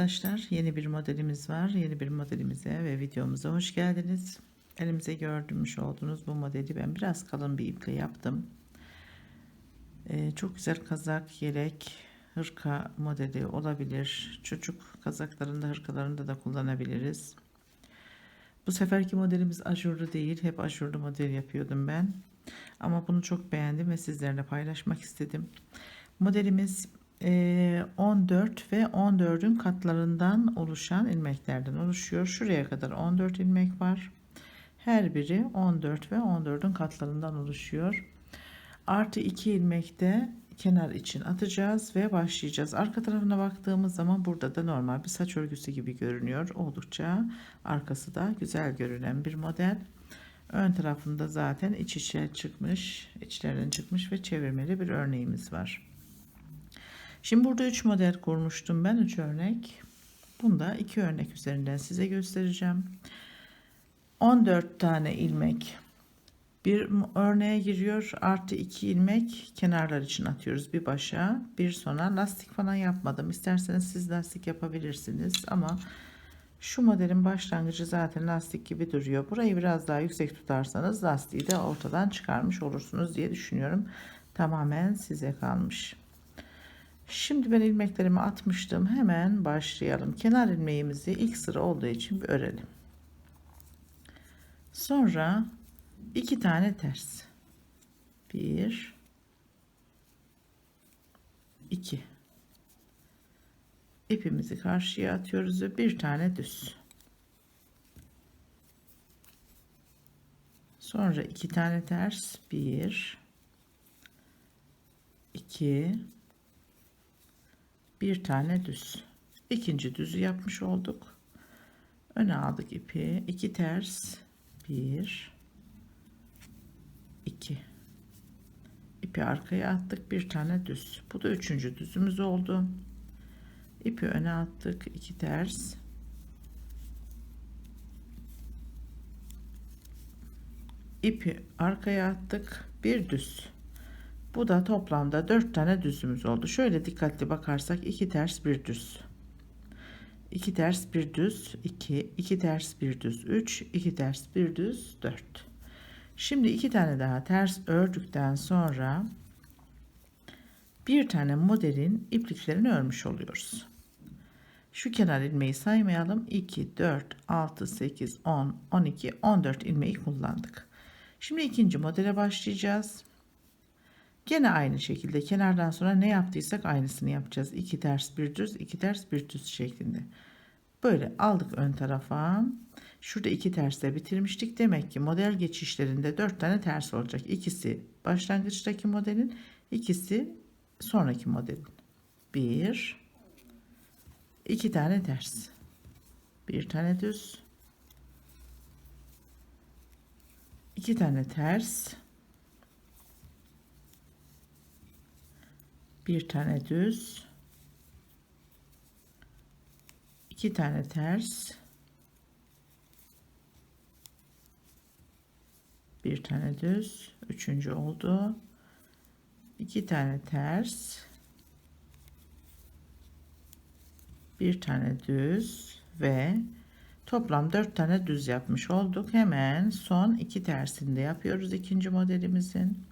Arkadaşlar yeni bir modelimiz var. Yeni bir modelimize ve videomuza hoş geldiniz. Elimize gördüğümüş olduğunuz bu modeli ben biraz kalın bir iple yaptım. Ee, çok güzel kazak, yelek, hırka modeli olabilir. Çocuk kazaklarında, hırkalarında da kullanabiliriz. Bu seferki modelimiz ajurlu değil. Hep ajurlu model yapıyordum ben. Ama bunu çok beğendim ve sizlerle paylaşmak istedim. Modelimiz 14 ve 14'ün katlarından oluşan ilmeklerden oluşuyor. Şuraya kadar 14 ilmek var. Her biri 14 ve 14'ün katlarından oluşuyor. Artı 2 ilmek de kenar için atacağız ve başlayacağız. Arka tarafına baktığımız zaman burada da normal bir saç örgüsü gibi görünüyor. Oldukça arkası da güzel görünen bir model. Ön tarafında zaten iç içe çıkmış, içlerden çıkmış ve çevirmeli bir örneğimiz var. Şimdi burada 3 model kurmuştum ben 3 örnek. Bunda 2 örnek üzerinden size göstereceğim. 14 tane ilmek bir örneğe giriyor. Artı 2 ilmek kenarlar için atıyoruz bir başa. Bir sona lastik falan yapmadım. İsterseniz siz lastik yapabilirsiniz ama şu modelin başlangıcı zaten lastik gibi duruyor. Burayı biraz daha yüksek tutarsanız lastiği de ortadan çıkarmış olursunuz diye düşünüyorum. Tamamen size kalmış. Şimdi ben ilmeklerimi atmıştım. Hemen başlayalım. Kenar ilmeğimizi ilk sıra olduğu için bir örelim. Sonra iki tane ters. Bir, iki. İpimizi karşıya atıyoruz ve bir tane düz. Sonra iki tane ters. Bir, iki, bir tane düz. İkinci düzü yapmış olduk. Öne aldık ipi. iki ters. Bir, iki. İpi arkaya attık. Bir tane düz. Bu da üçüncü düzümüz oldu. İpi öne attık. iki ters. İpi arkaya attık. Bir düz. Bu da toplamda 4 tane düzümüz oldu. Şöyle dikkatli bakarsak 2 ters bir düz. 2 ters bir düz 2 2 ters bir düz 3 2 ters bir düz 4. Şimdi iki tane daha ters ördükten sonra bir tane modelin ipliklerini örmüş oluyoruz. Şu kenar ilmeği saymayalım. 2, 4, 6, 8, 10, 12, 14 ilmeği kullandık. Şimdi ikinci modele başlayacağız. Gene aynı şekilde kenardan sonra ne yaptıysak aynısını yapacağız. 2 ters bir düz, 2 ters bir düz şeklinde. Böyle aldık ön tarafa. Şurada iki tersle bitirmiştik. Demek ki model geçişlerinde 4 tane ters olacak. İkisi başlangıçtaki modelin, ikisi sonraki modelin. 1 2 tane ters. Bir tane düz. 2 tane ters. Bir tane düz. İki tane ters. Bir tane düz. Üçüncü oldu. İki tane ters. Bir tane düz ve toplam dört tane düz yapmış olduk. Hemen son iki tersini de yapıyoruz ikinci modelimizin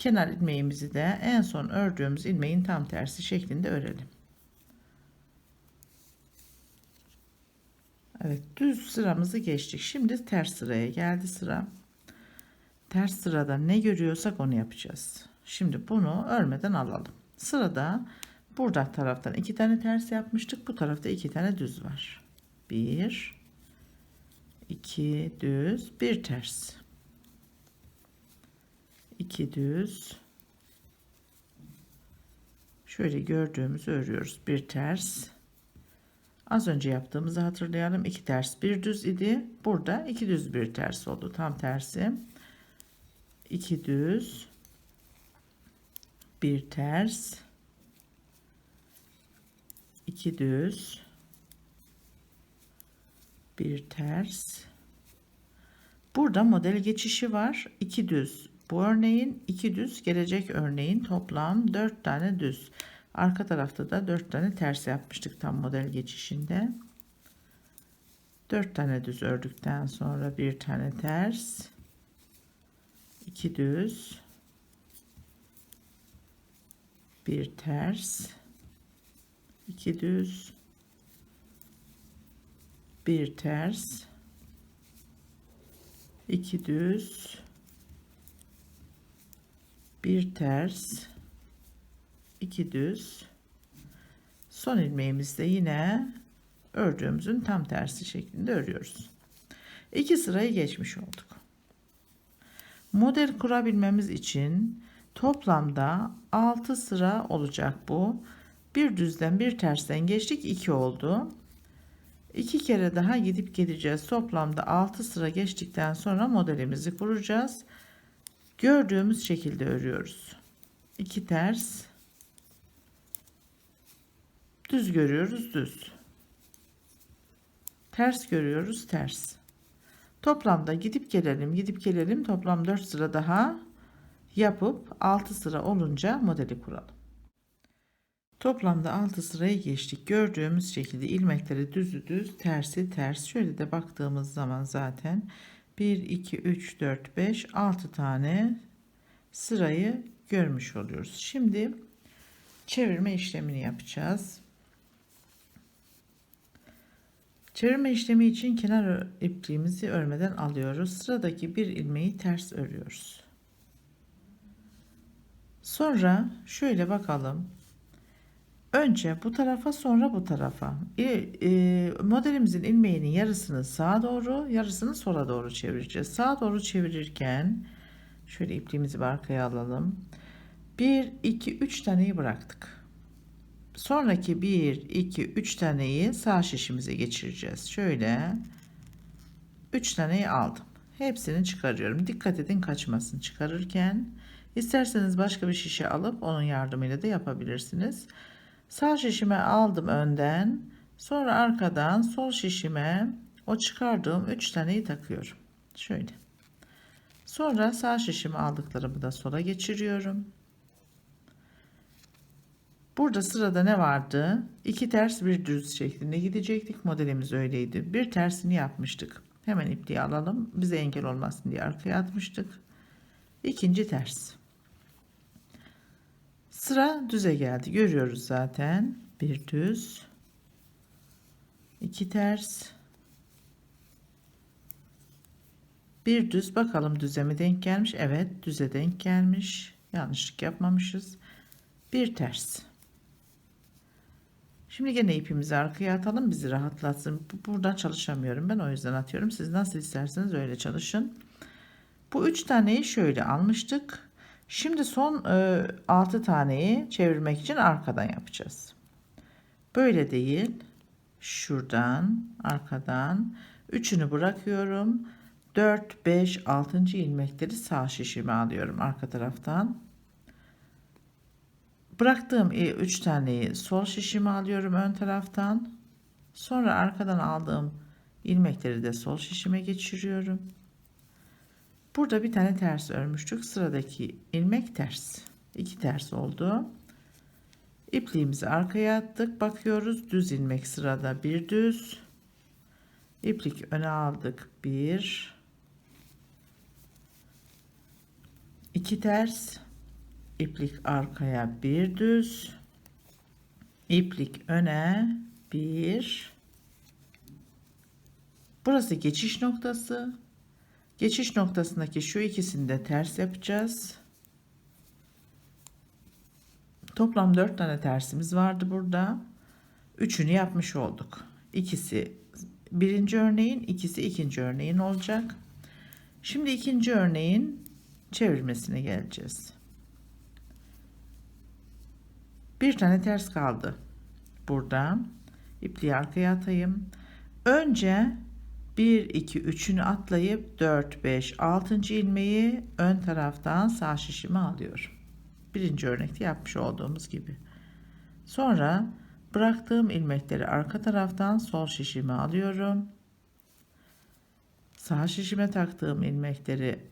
kenar ilmeğimizi de en son ördüğümüz ilmeğin tam tersi şeklinde örelim. Evet düz sıramızı geçtik. Şimdi ters sıraya geldi sıra. Ters sırada ne görüyorsak onu yapacağız. Şimdi bunu örmeden alalım. Sırada burada taraftan iki tane ters yapmıştık. Bu tarafta iki tane düz var. Bir, iki düz, bir ters. 2 düz. Şöyle gördüğümüzü örüyoruz. Bir ters. Az önce yaptığımızı hatırlayalım. 2 ters bir düz idi. Burada 2 düz bir ters oldu. Tam tersi. 2 düz. Bir ters. 2 düz. Bir ters. Burada model geçişi var. 2 düz bu örneğin iki düz gelecek örneğin toplam 4 tane düz. Arka tarafta da 4 tane ters yapmıştık tam model geçişinde. 4 tane düz ördükten sonra bir tane ters, 2 düz, bir ters, 2 düz, bir ters, 2 düz, bir ters, 2 düz. Son ilmeğimizde yine ördüğümüzün tam tersi şeklinde örüyoruz. İki sırayı geçmiş olduk. Model kurabilmemiz için toplamda 6 sıra olacak bu. Bir düzden bir tersten geçtik 2 oldu. İki kere daha gidip geleceğiz. Toplamda 6 sıra geçtikten sonra modelimizi kuracağız. Gördüğümüz şekilde örüyoruz. 2 ters. Düz görüyoruz düz. Ters görüyoruz ters. Toplamda gidip gelelim gidip gelelim toplam 4 sıra daha yapıp 6 sıra olunca modeli kuralım. Toplamda 6 sırayı geçtik. Gördüğümüz şekilde ilmekleri düzü düz, tersi ters. Şöyle de baktığımız zaman zaten 1, 2, 3, 4, 5, 6 tane sırayı görmüş oluyoruz. Şimdi çevirme işlemini yapacağız. Çevirme işlemi için kenar ipliğimizi örmeden alıyoruz. Sıradaki bir ilmeği ters örüyoruz. Sonra şöyle bakalım. Önce bu tarafa sonra bu tarafa. E, e, modelimizin ilmeğinin yarısını sağa doğru yarısını sola doğru çevireceğiz. Sağa doğru çevirirken şöyle ipliğimizi arkaya alalım. 1, 2, 3 taneyi bıraktık. Sonraki 1, 2, 3 taneyi sağ şişimize geçireceğiz. Şöyle 3 taneyi aldım. Hepsini çıkarıyorum. Dikkat edin kaçmasın çıkarırken. İsterseniz başka bir şişe alıp onun yardımıyla da yapabilirsiniz. Sağ şişime aldım önden. Sonra arkadan sol şişime o çıkardığım 3 taneyi takıyorum. Şöyle. Sonra sağ şişime aldıklarımı da sola geçiriyorum. Burada sırada ne vardı? İki ters bir düz şeklinde gidecektik. Modelimiz öyleydi. Bir tersini yapmıştık. Hemen ipliği alalım. Bize engel olmasın diye arkaya atmıştık. İkinci ters. Sıra düze geldi. Görüyoruz zaten. Bir düz. iki ters. Bir düz. Bakalım düze mi denk gelmiş? Evet düze denk gelmiş. Yanlışlık yapmamışız. Bir ters. Şimdi gene ipimizi arkaya atalım bizi rahatlatsın. Buradan çalışamıyorum ben o yüzden atıyorum. Siz nasıl isterseniz öyle çalışın. Bu üç taneyi şöyle almıştık. Şimdi son e, 6 taneyi çevirmek için arkadan yapacağız. Böyle değil. Şuradan arkadan üçünü bırakıyorum. 4 5 6. ilmekleri sağ şişime alıyorum arka taraftan. Bıraktığım 3 taneyi sol şişime alıyorum ön taraftan. Sonra arkadan aldığım ilmekleri de sol şişime geçiriyorum. Burada bir tane ters örmüştük. Sıradaki ilmek ters. İki ters oldu. İpliğimizi arkaya attık. Bakıyoruz düz ilmek sırada bir düz. İplik öne aldık. Bir. iki ters. İplik arkaya bir düz. İplik öne bir. Burası geçiş noktası. Geçiş noktasındaki şu ikisini de ters yapacağız. Toplam 4 tane tersimiz vardı burada. Üçünü yapmış olduk. İkisi birinci örneğin, ikisi ikinci örneğin olacak. Şimdi ikinci örneğin çevirmesine geleceğiz. Bir tane ters kaldı. Burada ipliği arkaya atayım. Önce 1 2 3'ünü atlayıp 4 5 6. ilmeği ön taraftan sağ şişime alıyorum. Birinci örnekte yapmış olduğumuz gibi. Sonra bıraktığım ilmekleri arka taraftan sol şişime alıyorum. Sağ şişime taktığım ilmekleri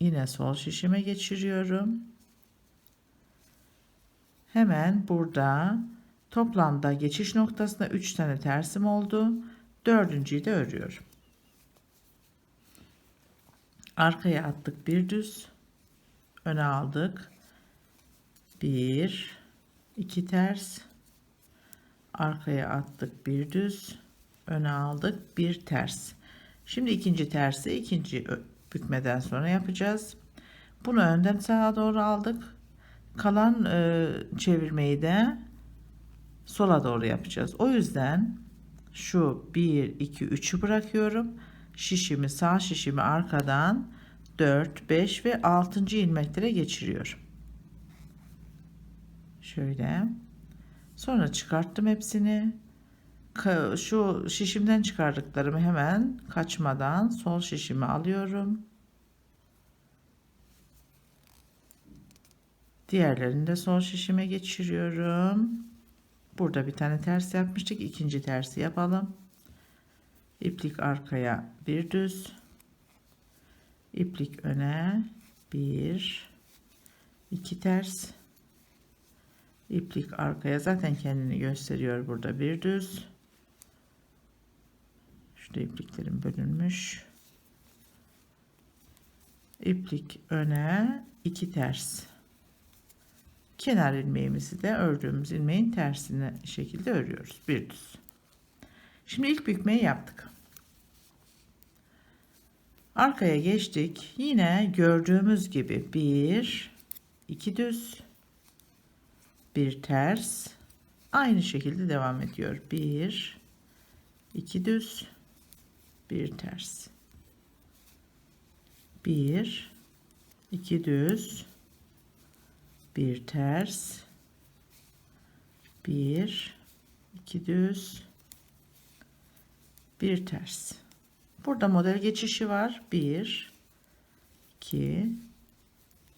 yine sol şişime geçiriyorum. Hemen burada toplamda geçiş noktasında 3 tane tersim oldu. Dördüncüyü de örüyorum. Arkaya attık bir düz. Öne aldık. Bir, iki ters. Arkaya attık bir düz. Öne aldık bir ters. Şimdi ikinci tersi ikinci bükmeden sonra yapacağız. Bunu önden sağa doğru aldık. Kalan e, çevirmeyi de sola doğru yapacağız. O yüzden şu 1 2 3'ü bırakıyorum. Şişimi sağ şişimi arkadan 4 5 ve 6. ilmeklere geçiriyorum. Şöyle. Sonra çıkarttım hepsini. Şu şişimden çıkardıklarımı hemen kaçmadan sol şişimi alıyorum. Diğerlerini de sol şişime geçiriyorum. Burada bir tane ters yapmıştık. İkinci tersi yapalım. İplik arkaya bir düz. İplik öne bir iki ters. İplik arkaya zaten kendini gösteriyor burada bir düz. Şurada ipliklerim bölünmüş. İplik öne iki ters kenar ilmeğimizi de ördüğümüz ilmeğin tersine şekilde örüyoruz. Bir düz. Şimdi ilk bükmeyi yaptık. Arkaya geçtik. Yine gördüğümüz gibi bir, iki düz, bir ters. Aynı şekilde devam ediyor. Bir, iki düz, bir ters. Bir, iki düz, bir ters. Bir. İki düz. Bir ters. Burada model geçişi var. Bir. İki.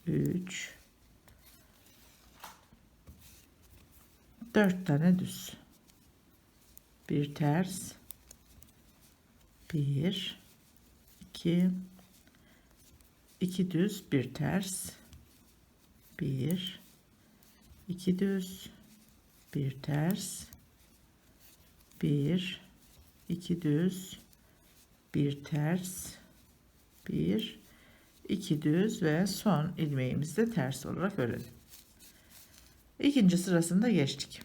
Üç. Dört tane düz. Bir ters. Bir. İki. İki düz bir ters bir iki düz bir ters. Bir iki düz bir ters. Bir iki düz ve son ilmeğimizi de ters olarak örelim. İkinci sırasında geçtik.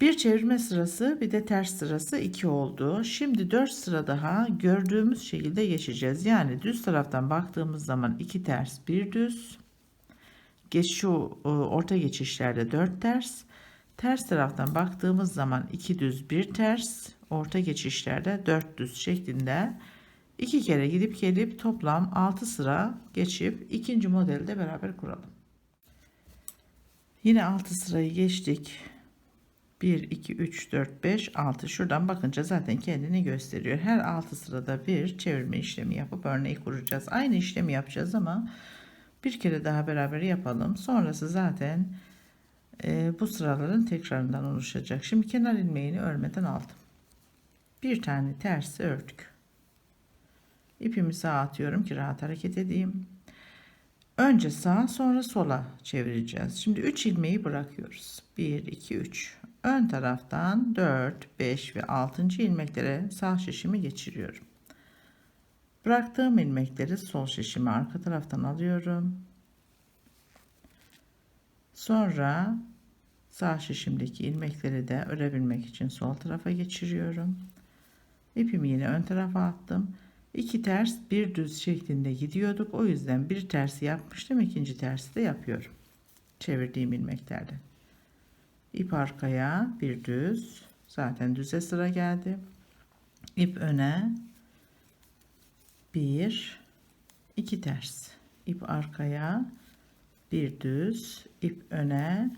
Bir çevirme sırası bir de ters sırası 2 oldu. Şimdi 4 sıra daha gördüğümüz şekilde geçeceğiz. Yani düz taraftan baktığımız zaman 2 ters bir düz geç şu e, orta geçişlerde 4 ters. Ters taraftan baktığımız zaman 2 düz 1 ters. Orta geçişlerde 4 düz şeklinde iki kere gidip gelip toplam 6 sıra geçip ikinci modeli de beraber kuralım. Yine 6 sırayı geçtik. 1, 2, 3, 4, 5, 6. Şuradan bakınca zaten kendini gösteriyor. Her 6 sırada bir çevirme işlemi yapıp örneği kuracağız. Aynı işlemi yapacağız ama bir kere daha beraber yapalım. Sonrası zaten e, bu sıraların tekrarından oluşacak. Şimdi kenar ilmeğini örmeden aldım. Bir tane tersi ördük. İpimi sağa atıyorum ki rahat hareket edeyim. Önce sağa sonra sola çevireceğiz. Şimdi 3 ilmeği bırakıyoruz. 1 2 3. Ön taraftan 4 5 ve 6. ilmeklere sağ şişimi geçiriyorum. Bıraktığım ilmekleri sol şişime arka taraftan alıyorum. Sonra sağ şişimdeki ilmekleri de örebilmek için sol tarafa geçiriyorum. İpimi yine ön tarafa attım. İki ters bir düz şeklinde gidiyorduk. O yüzden bir tersi yapmıştım. ikinci tersi de yapıyorum. Çevirdiğim ilmeklerden. İp arkaya bir düz. Zaten düze sıra geldi. İp öne bir iki ters. İp arkaya bir düz. İp öne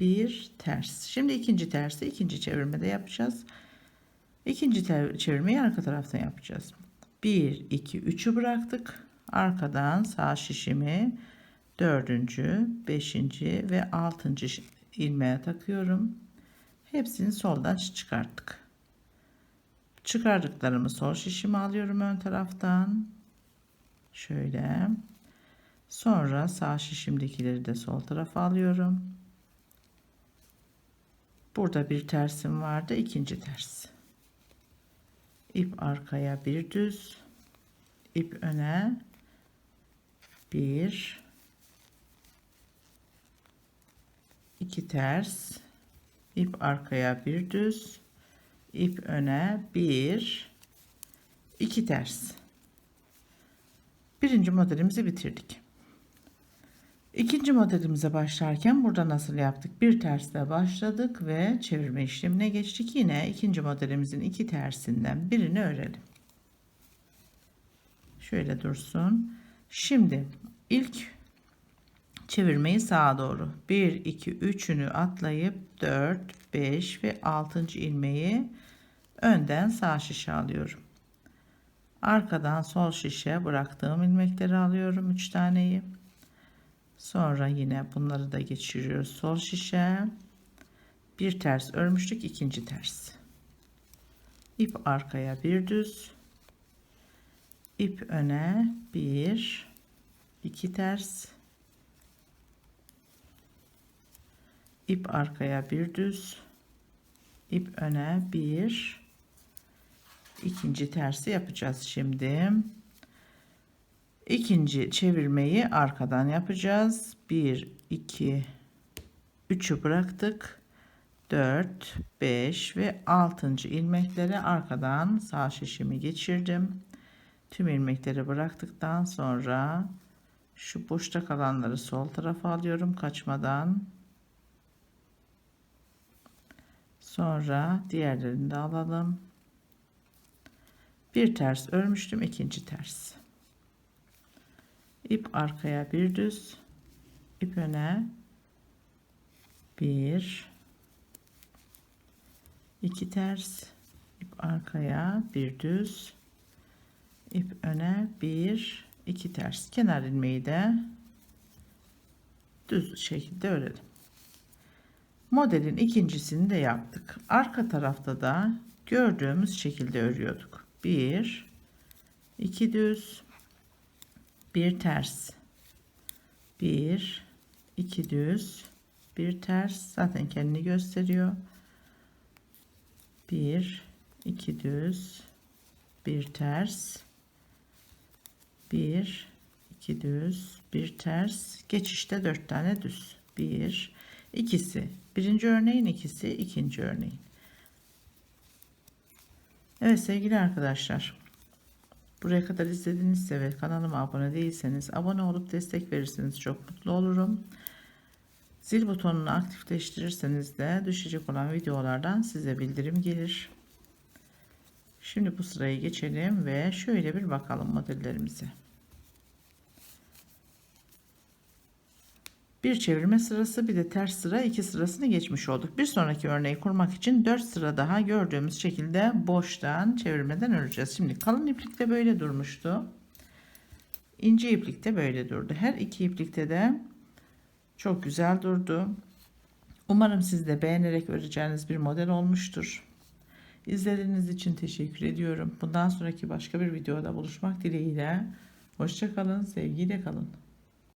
bir ters. Şimdi ikinci tersi ikinci çevirmede yapacağız. İkinci çevirmeyi arka taraftan yapacağız. 1 2 3'ü bıraktık. Arkadan sağ şişimi dördüncü beşinci ve altıncı ilmeğe takıyorum. Hepsini soldan çıkarttık Çıkardıklarımı sol şişime alıyorum ön taraftan. Şöyle. Sonra sağ şişimdekileri de sol tarafa alıyorum. Burada bir tersim vardı. ikinci ters. İp arkaya bir düz. ip öne bir iki ters ip arkaya bir düz ip öne bir iki ters birinci modelimizi bitirdik İkinci modelimize başlarken burada nasıl yaptık? Bir tersle başladık ve çevirme işlemine geçtik. Yine ikinci modelimizin iki tersinden birini örelim. Şöyle dursun. Şimdi ilk çevirmeyi sağa doğru 1 2 3'ünü atlayıp 4 5 ve 6. ilmeği önden sağ şişe alıyorum. Arkadan sol şişe bıraktığım ilmekleri alıyorum 3 taneyi. Sonra yine bunları da geçiriyoruz sol şişe. Bir ters örmüştük, ikinci ters. İp arkaya bir düz. ip öne bir, iki ters. İp arkaya bir düz. ip öne bir, ikinci tersi yapacağız şimdi. İkinci çevirmeyi arkadan yapacağız. 1, 2, 3'ü bıraktık. 4, 5 ve 6. ilmekleri arkadan sağ şişimi geçirdim. Tüm ilmekleri bıraktıktan sonra şu boşta kalanları sol tarafa alıyorum kaçmadan. Sonra diğerlerini de alalım. Bir ters örmüştüm, ikinci ters. İp arkaya bir düz ip öne bir. İki ters ip arkaya bir düz ip öne bir. İki ters. Kenar ilmeği de düz şekilde örelim modelin ikincisini de yaptık. Arka tarafta da gördüğümüz şekilde örüyorduk. Bir iki düz bir ters. Bir iki düz bir ters. Zaten kendini gösteriyor. Bir iki düz bir ters. Bir iki düz bir ters. Geçişte dört tane düz. Bir ikisi birinci örneğin ikisi ikinci örneğin Evet sevgili arkadaşlar Buraya kadar izledinizse ve kanalıma abone değilseniz abone olup destek verirseniz çok mutlu olurum. Zil butonunu aktifleştirirseniz de düşecek olan videolardan size bildirim gelir. Şimdi bu sırayı geçelim ve şöyle bir bakalım modellerimize. Bir çevirme sırası bir de ters sıra iki sırasını geçmiş olduk. Bir sonraki örneği kurmak için 4 sıra daha gördüğümüz şekilde boştan çevirmeden öreceğiz. Şimdi kalın iplikte böyle durmuştu. İnce iplikte böyle durdu. Her iki iplikte de çok güzel durdu. Umarım siz de beğenerek öreceğiniz bir model olmuştur. İzlediğiniz için teşekkür ediyorum. Bundan sonraki başka bir videoda buluşmak dileğiyle. Hoşçakalın, sevgiyle kalın.